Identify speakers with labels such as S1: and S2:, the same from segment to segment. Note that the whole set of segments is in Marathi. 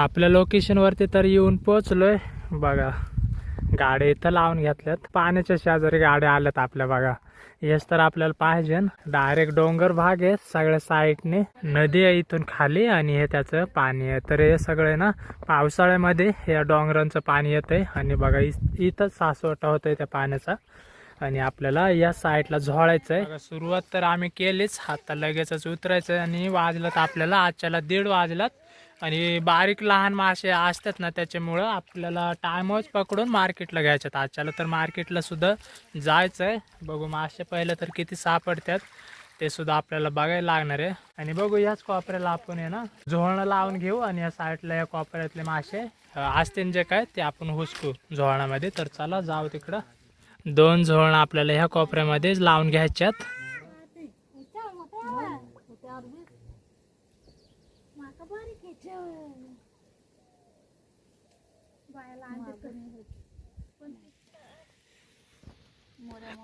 S1: आपल्या लोकेशनवरती तर येऊन पोचलोय बघा गाड्या इथं लावून घेतल्यात. पाण्याच्या शेजारी गाड्या आल्यात आपल्या बघा. हेच तर आपल्याला पाहिजे. डायरेक्ट डोंगर भाग आहे सगळ्या साईडने नदी आहे इथून खाली आणि हे त्याचं पाणी आहे. तर हे सगळे ना पावसाळ्यामध्ये या डोंगरांचं पाणी येतंय. आणि बघा इ- इथंच सासवटा होतोय त्या पाण्याचा. आणि आपल्याला या साईडला झोळायचं आहे सुरुवात तर आम्ही केलीच. आता लगेचच उतरायचं आणि वाजलात आपल्याला आजच्याला दीड वाजलात. आणि बारीक लहान मासे असतात ना त्याच्यामुळं आपल्याला टायमच पकडून मार्केटला घ्यायच्यात. आजच्याला तर मार्केटला सुद्धा जायचं आहे बघू मासे पहिलं तर किती सापडतात ते सुद्धा आपल्याला बघायला लागणार आहे. आणि बघू याच कोपऱ्याला आपण आहे ना झोळणं लावून घेऊ आणि या साईडला या कोपऱ्यातले मासे असतील जे काय ते आपण हुसकू झोळणामध्ये. तर चला जाऊ तिकडं. दोन झोळणं आपल्याला ह्या कोपऱ्यामध्येच लावून घ्यायच्यात.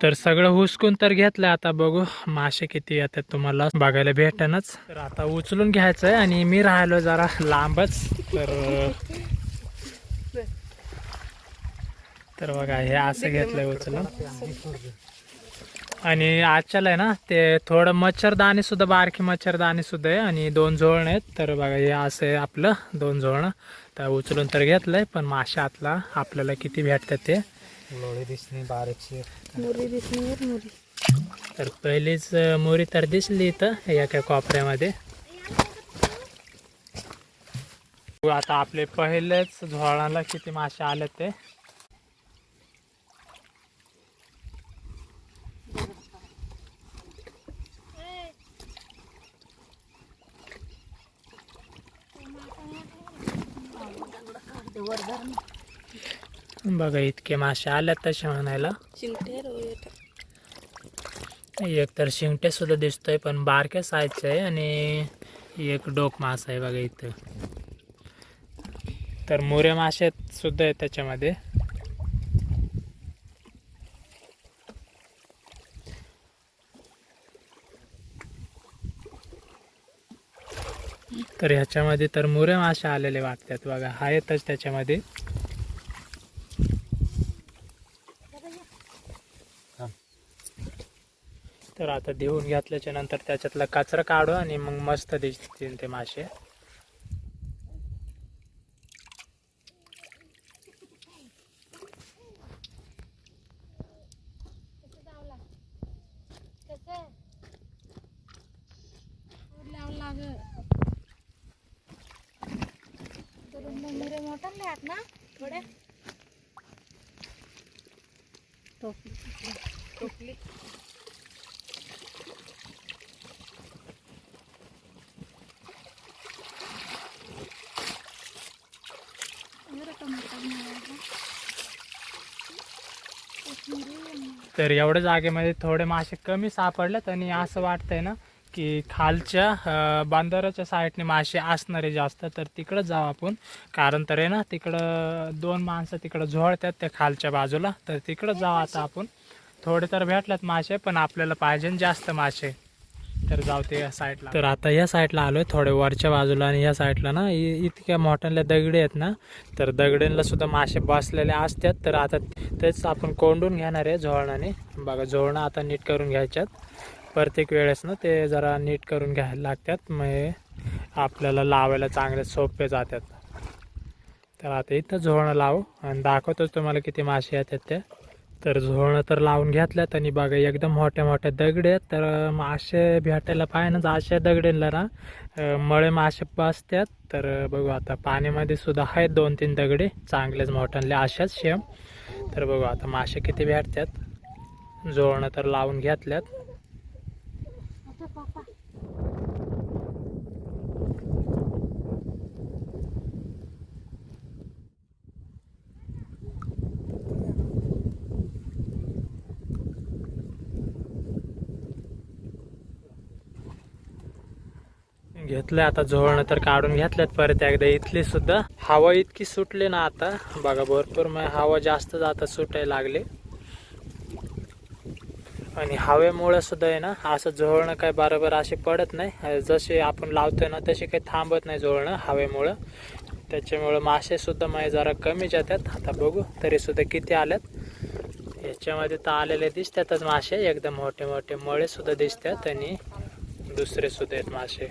S1: तर सगळं हुसकून तर घेतलं. आता बघू मासे किती येतात तुम्हाला. बघायला भेटनच. तर आता उचलून घ्यायचंय आणि मी राहिलो जरा लांबच. तर तर बघा हे असं घेतलंय उचलून. आणि आजच्याला आहे ना ते थोडं मच्छरदाणी सुद्धा बारकी मच्छरदाणी सुद्धा आहे आणि दोन झोळण आहेत. तर बघा हे असं आहे आपलं दोन झोळणं. तर उचलून तर घेतलंय पण मासे आतला आपल्याला किती भेटतात ते.
S2: लोळी दिसणे बारीकशी
S3: मुरी दिसली मुरी.
S1: तर पहिलीच मोरी तर दिसली इथं एका कोपऱ्यामध्ये. आता आपले पहिलेच झोळाला किती मासे आले ते. बघा इतके मासे आल्यात तसे म्हणायला.
S3: रोयट
S1: एक तर शिंगटे सुद्धा दिसतोय पण बारक्या साईजचं आहे आणि एक डोक मास आहे बघा इथं. तर मोरे मासे सुद्धा आहेत त्याच्यामध्ये. तर ह्याच्यामध्ये तर मुरे मासे आलेले वाटतात बघा. आहेतच त्याच्यामध्ये. तर आता देऊन घातल्याच्या नंतर त्याच्यातला कचरा काढू आणि मग मस्त दिसतील ते मासे.
S3: मोठा ना? थोडे. टोपली
S1: तर एवढ्या जागेमध्ये थोडे मासे कमी सापडलेत आणि असं वाटतंय ना की खालच्या बांधाराच्या साईडने मासे असणारे जास्त तर तिकडं जाऊ आपण. कारण तर आहे ना तिकडं दोन माणसं तिकडं झोळतात त्या खालच्या बाजूला. तर तिकडं जाऊ आता आपण. थोडे तर भेटल्यात मासे पण आपल्याला पाहिजे जास्त मासे. तर जाऊ ते या साईडला तर आता या साईडला आलोय थोडे वरच्या बाजूला आणि या साईडला ना. इतक्या मोठ्याल्या दगडे आहेत ना तर दगडींना सुद्धा मासे बसलेले असतात. तर आता तेच आपण कोंडून घेणार आहे झोळणाने. बघा झोळणं आता नीट करून घ्यायच्यात. प्रत्येक वेळेस ना ते जरा नीट करून घ्यायला लागतात मग हे आपल्याला लावायला चांगले सोपे जातात. तर आता इथं झोळणं लावू आणि दाखवतोच तुम्हाला किती मासे येतात ते. तर झोळणं तर लावून घेतल्यात आणि बघा एकदम मोठ्या मोठ्या दगडे आहेत. तर मासे भेटायला पाहिजे ना अशा दगडींना ना मळे मासे बसतात. तर बघू आता पाण्यामध्ये सुद्धा आहेत दोन तीन दगडे चांगलेच मोठ्याले अशाच शेम तर बघू आता मासे किती भेटतात. झोळणं तर लावून घेतल्यात. घेतलंय आता झोळणं तर काढून घेतल्यात परत एकदा इथली सुद्धा. हवा इतकी सुटली ना आता. बघा भरपूर मग हवा जास्त जाता सुटायला लागले. आणि हवेमुळे सुद्धा आहे ना असं झोळणं काय बरोबर असे पडत नाही. जसे आपण लावतोय ना तसे काही थांबत नाही झोळणं हवेमुळं. त्याच्यामुळं मासे सुद्धा माझे जरा कमी जातात आता बघू तरी सुद्धा किती आल्यात याच्यामध्ये तर आलेले दिसतातच मासे. एकदम मोठे मोठे मळे सुद्धा दिसतात आणि दुसरे सुद्धा आहेत मासे.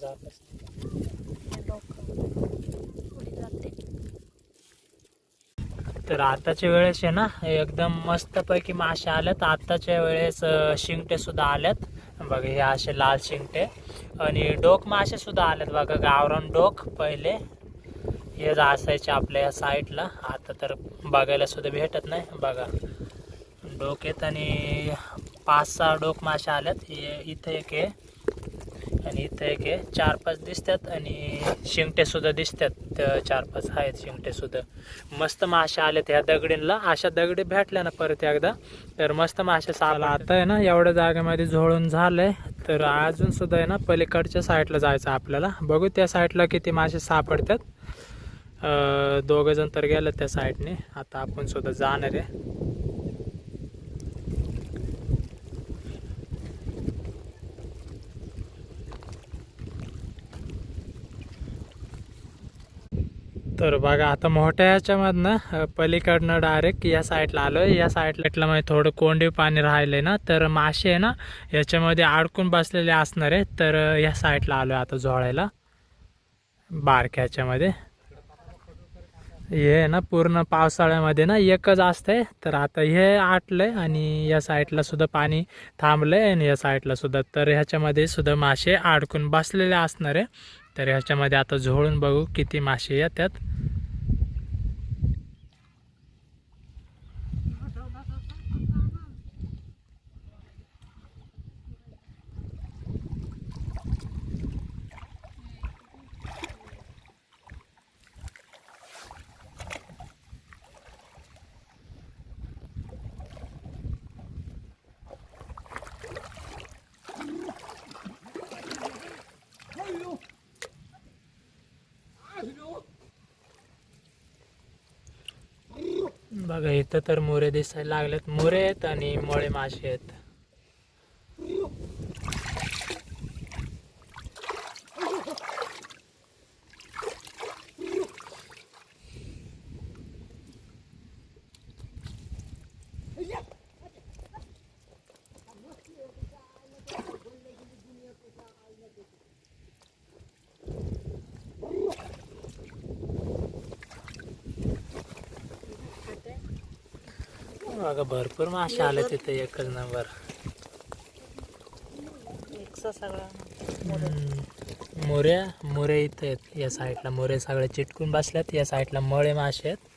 S1: जात तर आताच्या वेळेस आहे ना एकदम मस्तपैकी मासे आल्यात. आताच्या वेळेस शिंगटे सुद्धा आल्यात. बघा हे असे लाल शिंगटे. आणि डोक मासे सुद्धा आलेत बघा गावरान डोक पहिले. हे असायचे आपल्या या साईडला आता तर बघायला सुद्धा भेटत नाही. बघा डोक आहेत आणि पाच सहा डोक मासे आल्यात. हे इथं एक आहे. आणि इथं एक आहे चार पाच दिसतात आणि शिंगटे सुद्धा दिसतात. चार पाच आहेत शिंगटे सुद्धा. मस्त मासे आलेत ह्या दगडींला अशा दगडी भेटल्या ना परत एकदा. तर मस्त मासे साला आता आहे ना एवढ्या जागेमध्ये झोळून झालंय. तर अजून सुद्धा आहे ना पलीकडच्या साईडला जायचं आपल्याला. बघू त्या साईडला किती मासे सापडतात. अं, दोघं जण तर गेलं त्या साईडने. आता आपण सुद्धा जाणार आहे. तर बघा आता मोठ्या ह्याच्यामधनं पलीकडनं डायरेक्ट या साईडला आलो आहे या साईडला म्हणजे थोडं कोंडीव पाणी राहिलंय ना तर मासे आहे ना याच्यामध्ये अडकून बसलेले असणार आहे तर या साईडला आलो आहे आता झोळायला. बारक्या ह्याच्यामध्ये हे आहे ना पूर्ण पावसाळ्यामध्ये ना एकच असतंय. तर आता हे आटलंय आणि या साईडला सुद्धा पाणी थांबलंय आणि या साईडला सुद्धा. तर ह्याच्यामध्ये सुद्धा मासे अडकून बसलेले असणार आहे. तर ह्याच्यामध्ये आता झोळून बघू किती मासे येतात बघा इथं तर मोरे दिसायला लागलेत. मोरे आहेत आणि मोळे मासे आहेत. बघा भरपूर मासे आले तिथे एकच नंबर. मोऱ्या मोरे इथे आहेत या साईडला. मोरे सगळे चिटकून बसल्यात या साईडला मळे मासे आहेत.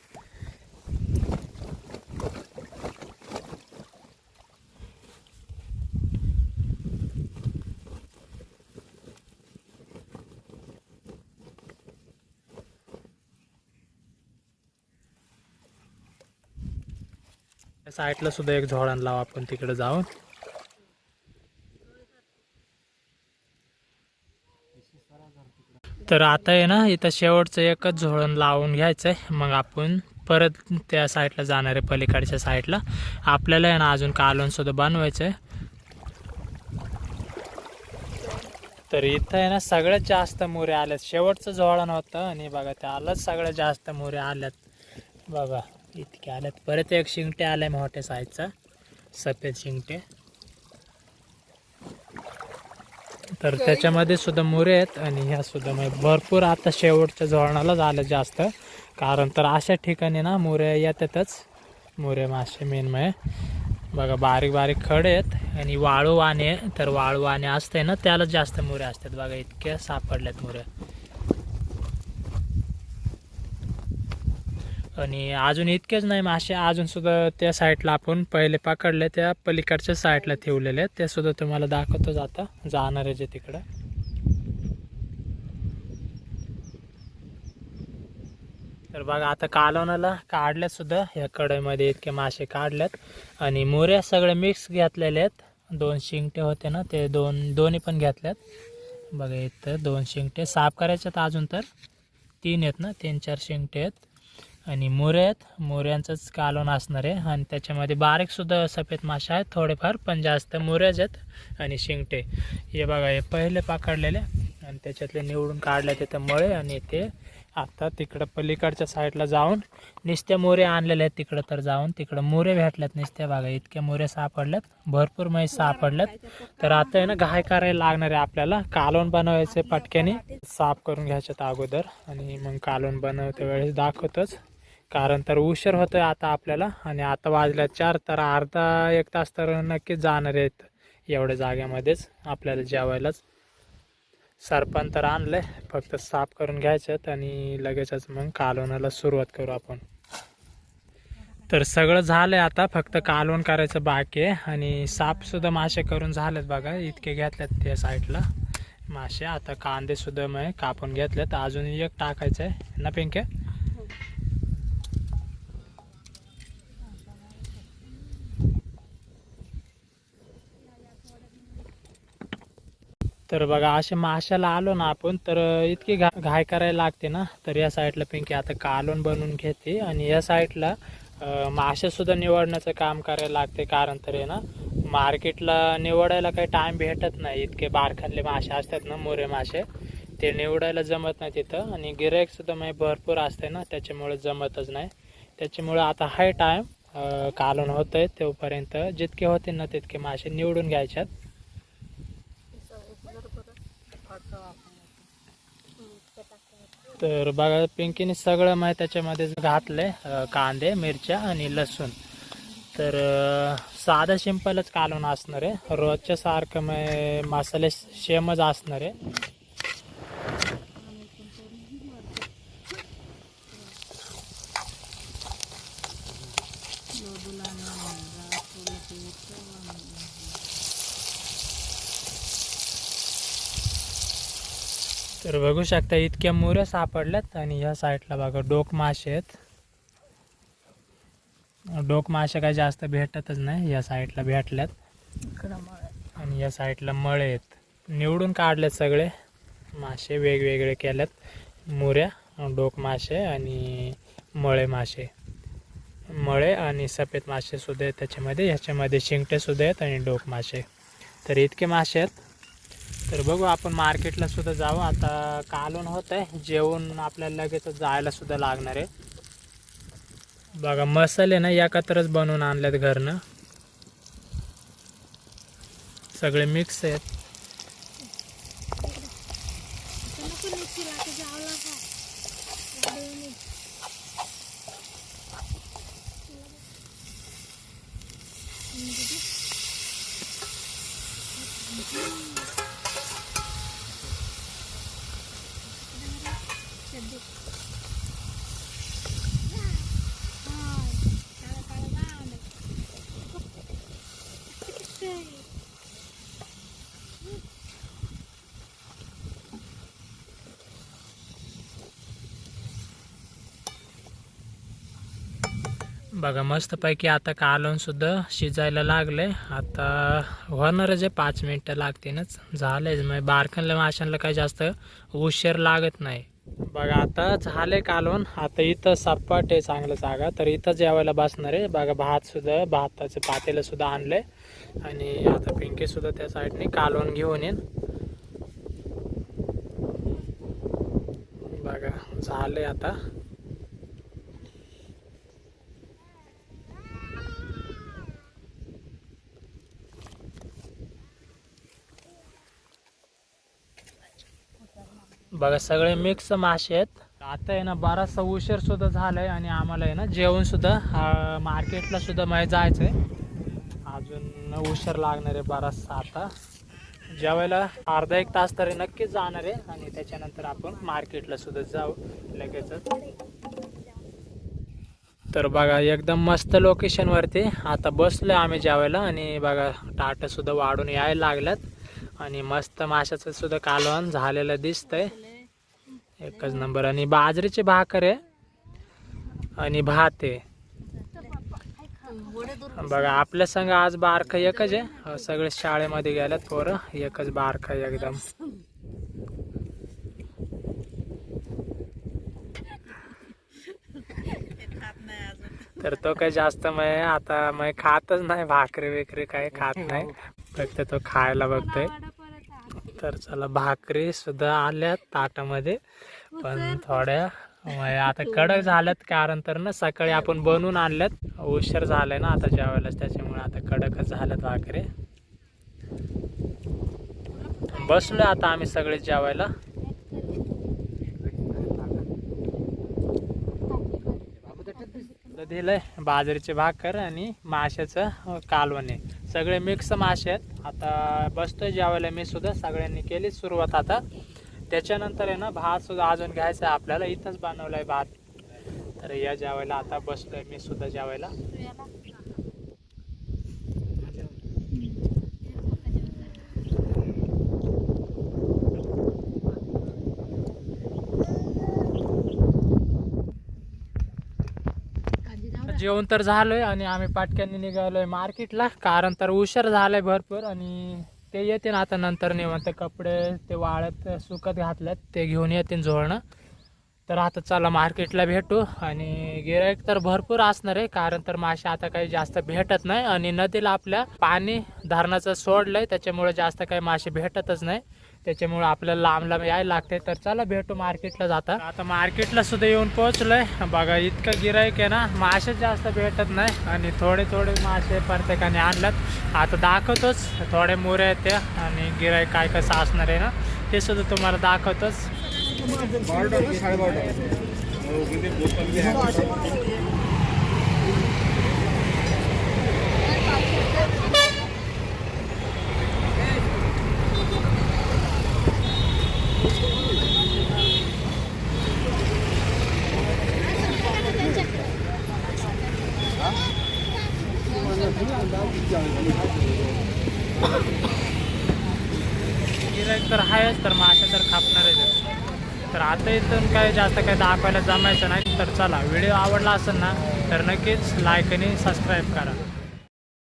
S1: साईडला सुद्धा एक झोळण आणला आपण तिकडे जाऊन. तर आता आहे ना इथं शेवटचं एकच झोळण लावून घ्यायचं आहे मग आपण परत त्या साईडला जाणार आहे पलीकडच्या साईडला. आपल्याला आहे ना अजून कालवण सुद्धा बनवायचं आहे तर इथं आहे ना सगळ्यात जास्त मोरे आल्यात. शेवटचं झोळण होतं आणि बघा त्यालाच सगळ्यात जास्त मोरे आल्यात. बघा. इतके आल्यात. परत एक शिंगटे आलाय मोठ्या साईजचा सफेद शिंगटे. तर त्याच्यामध्ये सुद्धा मोरे आहेत आणि ह्या सुद्धा म्हणजे भरपूर आता शेवटच्या झोळणाला झालं जास्त. कारण तर अशा ठिकाणी ना मोऱ्या येतातच. मोरे मासे मेन म्हणजे. बघा बारीक बारीक खडे आहेत आणि वाळू वाणे तर वाळू वाणे असते ना त्यालाच जास्त मोऱ्या असतात. बघा इतक्या सापडल्यात मोऱ्या आणि अजून इतकेच नाही मासे अजून सुद्धा त्या साईडला आपण पहिले पकडले त्या पलीकडच्या साईडला ठेवलेले आहेत. ते सुद्धा तुम्हाला दाखवतो जाता जाणार आहे जे तिकडं. तर बघा आता कालवणाला काढल्यात सुद्धा. या कढईमध्ये इतके मासे काढल्यात. आणि मोऱ्या सगळे मिक्स घेतलेले आहेत. दोन शिंगटे होते ना ते दोन दोन्ही पण घेतल्यात. बघा इथं दोन शिंगटे. साफ करायचे आहेत अजून तर. तीन आहेत ना तीन चार शिंगटे आहेत. आणि मोरे आहेत मोऱ्यांचंच कालवण असणार आहे. आणि त्याच्यामध्ये बारीकसुद्धा सफेद मासे आहेत थोडेफार पण जास्त मोऱ्याच आहेत आणि शिंगटे. हे बघा हे पहिले पकडलेले आणि त्याच्यातले निवडून काढले तिथं मळे आणि ते आता तिकडं पलीकडच्या साईडला जाऊन निस्त्या मोरे आणलेले आहेत तिकडं तर जाऊन. तिकडं मोरे भेटल्यात निस्त्या बघा इतक्या मोरे सापडल्यात भरपूर म्हैस सापडल्यात तर आता आहे ना घाय करायला लागणार आहे आपल्याला. कालवण बनवायचे पटक्याने. साफ करून घ्यायच्यात अगोदर आणि मग कालवण बनवते वेळेस दाखवतोच. कारण तर उशीर होतोय आता आपल्याला आणि आता वाजल्या चार तर अर्धा एक तास तर नक्कीच जाणार आहेत एवढ्या जाग्यामध्येच आपल्याला जेवायलाच. सरपण तर आणलंय फक्त साफ करून घ्यायच्यात आणि लगेचच मग कालवणाला सुरुवात करू आपण. तर सगळं झालंय आता फक्त कालवण करायचं बाकी आहे आणि साफसुद्धा मासे करून झालेत बघा इतके घेतल्यात त्या साईडला. मासे आता कांदेसुद्धा मग कापून घेतलेत अजून एक टाकायचं आहे ना पिंक्या तर बघा असे माशाला आलो ना आपण तर इतकी घा घाय करायला लागते ना. तर या साईडला पिंकी आता कालोन बनवून घेते आणि या साईडला माशासुद्धा मासेसुद्धा निवडण्याचं काम करायला लागते. कारण तर आहे ना मार्केटला निवडायला काही टाईम भेटत नाही. इतके बारखातले मासे असतात ना मोरे मासे ते निवडायला जमत नाही तिथं. आणि गिरायकसुद्धा म्हणजे भरपूर असते ना त्याच्यामुळे जमतच नाही. त्याच्यामुळे आता हाय टाईम कालोन होतं आहे तोपर्यंत. जितके होते ना तितके मासे निवडून घ्यायच्यात. तर बघा पिंकीने सगळं माहिती त्याच्यामध्ये घातलंय कांदे मिरच्या आणि लसूण. तर साधा साधं सिंपलच कालवण असणार आहे. रोजच्या सारखं मग मसाले सेमच असणार आहे. तर बघू शकता इतक्या मोऱ्या सापडल्यात आणि ह्या साईडला बघा डोक मासे आहेत. डोक मासे काही जास्त भेटतच नाही या साईडला भेटल्यात. आणि या साईडला मळे आहेत. निवडून काढलेत सगळे मासे वेगवेगळे केल्यात. मोऱ्या डोक मासे आणि मळे मासे. मळे आणि सफेद मासे सुद्धा आहेत त्याच्यामध्ये. ह्याच्यामध्ये शिंगटे सुद्धा आहेत आणि डोक मासे. तर इतके मासे आहेत. तर बघू आपण मार्केटला सुद्धा जाऊ. आता कालून होत आहे जेवण आपल्याला लगेच जायला सुद्धा लागणार आहे. बघा मसाले ना एकत्रच बनवून आणल्यात घरनं. सगळे मिक्स आहेत. बघा मस्तपैकी आता कालवणसुद्धा शिजायला शिजायला आहे आता होणारच आहे पाच मिनटं लागतीलच. झालंय मग म्हणजे बारकांना माशांना काही जास्त उशीर लागत नाही. बघा आता झाले कालवण आता इथं सपाट आहे चांगलं जागा. तर इथं जेवायला बसणार आहे. बघा भात सुद्धा भाताचं पातेलं सुद्धा आहे आणि आता पिंकी सुद्धा त्या साईडने कालवण घेऊन येईन. बघा झाले आता. बघा सगळे मिक्स मासे आहेत. आता आहे ना बराचसा उशीर सुद्धा झालाय आणि आम्हाला आहे ना जेवण सुद्धा मार्केटला सुद्धा म्हणजे माहीत जायचं आहे अजून उशीर लागणार आहे बराचसा आता. जेवायला अर्धा एक तास तरी नक्कीच जाणार आहे आणि त्याच्यानंतर आपण मार्केटला सुद्धा जाऊ लगेचच. तर बघा एकदम मस्त लोकेशनवरती आता बसलोय आम्ही जेवायला आणि बघा टाटा सुद्धा वाढून यायला लागल्यात. आणि मस्त माशाचं सुद्धा कालवण झालेलं दिसतंय. एकच नंबर. आणि बाजरीचे भाकर आहे. आणि भात आहे. बघा आपल्या संग आज बारखं एकच आहे. हो, सगळे शाळेमध्ये गेल्यात पोरं. एकच बारखं आहे एकदम. तर तो काही जास्त मग आता मग खातच नाही. भाकरी बिकरी काही खात नाही. फक्त तो खायला बघतोय. तर चला भाकरी सुद्धा आल्यात ताटामध्ये. पण थोड्या आता कडक झाल्यात कारण तर ना सकाळी आपण बनवून आणल्यात. उशीर झालाय ना आता जेवायलाच त्याच्यामुळे आता कडकच झाल्यात भाकरी. बसलोय आता आम्ही सगळे जेवायला. दिलंय बाजरीची भाकर आणि माशाचं कालवण आहे. सगळे मिक्स मासे आहेत. आता बसतोय जेवायला मी सुद्धा सगळ्यांनी केली सुरुवात आता. त्याच्यानंतर आहे ना भात सुद्धा अजून घ्यायचा आहे आपल्याला. इथंच बनवलाय भात. तर या जेवायला आता बसलोय मी सुद्धा जेवायला. जेवण तर झालोय आणि आम्ही पाटक्याने निघालोय मार्केटला. कारण तर उशीर झालाय भरपूर आणि ते येतील आता नंतर निवांत कपडे ते वाळत सुकत घातल्यात ते घेऊन येतील झोळणं तर आता चला मार्केटला भेटू आणि गिरायक तर भरपूर असणार आहे कारण तर मासे आता काही जास्त भेटत नाही आणि नदीला आपल्या पाणी धरणाचं सोडलंय त्याच्यामुळे जास्त काही मासे भेटतच नाही. त्याच्यामुळे आपल्याला लांब लांब यायला लागते तर चला भेटू मार्केटला जाता. आता मार्केटला सुद्धा येऊन पोहोचलोय. बघा इतकं गिराईक आहे ना मासे जास्त भेटत नाही. आणि थोडे थोडे मासे प्रत्येकाने आणल्यात. आता दाखवतोच थोडे मोरे आहेत त्या आणि गिराईक काय कसं असणार आहे ना ते सुद्धा तुम्हाला दाखवतोच गिराईक तर आहेच तर मासे तर खापणारच इथून काय जास्त काय दाखवायला जमायचं नाही तर चला व्हिडिओ आवडला असेल ना तर नक्कीच लाईक आणि सबस्क्राईब करा.